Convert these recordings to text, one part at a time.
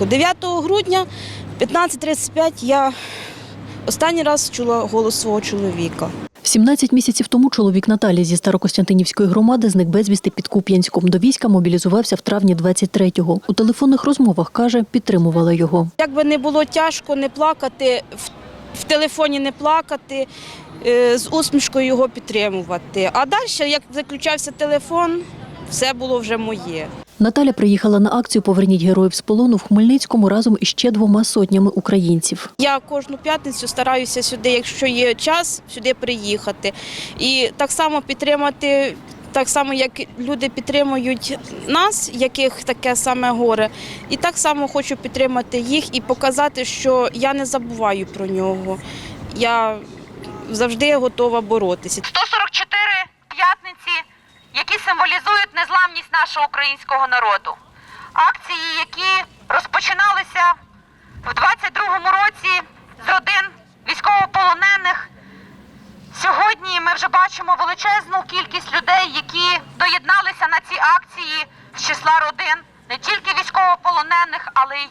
9 грудня 15.35 я останній раз чула голос свого чоловіка. 17 місяців тому чоловік Наталі зі Старокостянтинівської громади зник безвісти під Куп'янськом. До війська мобілізувався в травні 23-го. У телефонних розмовах, каже, підтримувала його. Як би не було тяжко не плакати, в, телефоні не плакати, е, з усмішкою його підтримувати. А далі, як виключався телефон, все було вже моє. Наталя приїхала на акцію Поверніть героїв з полону в Хмельницькому разом із ще двома сотнями українців. Я кожну п'ятницю стараюся сюди, якщо є час, сюди приїхати. І так само підтримати, так само, як люди підтримують нас, яких таке саме горе. І так само хочу підтримати їх і показати, що я не забуваю про нього. Я завжди готова боротися. Незламність нашого українського народу. Акції, які розпочиналися в 22-му році з родин військовополонених. Сьогодні ми вже бачимо величезну кількість людей, які доєдналися на ці акції з числа родин не тільки військовополонених, але й,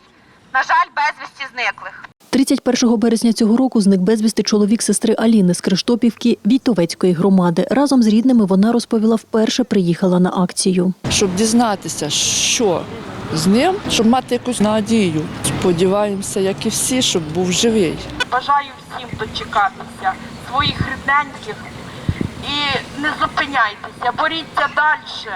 на жаль, безвісті зниклих. 31 березня цього року зник безвісти чоловік сестри Аліни з Криштопівки Війтовецької громади. Разом з рідними вона розповіла, вперше приїхала на акцію. щоб дізнатися, що з ним, щоб мати якусь надію. Сподіваємося, як і всі, щоб був живий. Бажаю всім дочекатися своїх рідненьких і не зупиняйтеся, боріться далі.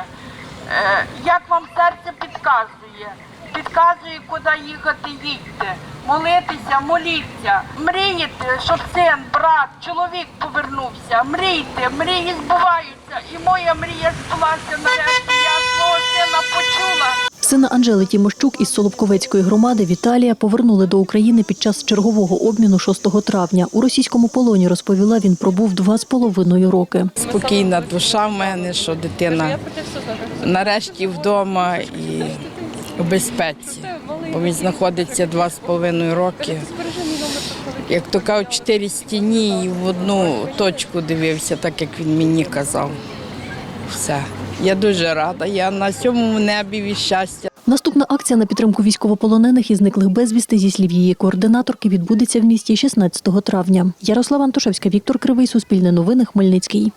Е, Як вам серце підказує, підказує, куди їхати, їдьте. Молитися, моліться, мрієте, щоб син, брат, чоловік повернувся. Мрійте, мрії збуваються. І моя мрія збулася нарешті. Я свого сина почула. Сина Анжели Тімощук із Солобковецької громади Віталія повернули до України під час чергового обміну 6 травня. У російському полоні розповіла, він пробув два з половиною роки. спокійна душа в мене, що дитина нарешті вдома і в безпеці. Бо він знаходиться два з половиною роки. Як то кажуть, чотири стіні і в одну точку дивився, так як він мені казав. Все. Я дуже рада. Я на сьомому небі від щастя. Наступна акція на підтримку військовополонених і зниклих безвісти, зі слів її координаторки, відбудеться в місті 16 травня. Ярослава Антошевська, Віктор Кривий, Суспільне новини, Хмельницький.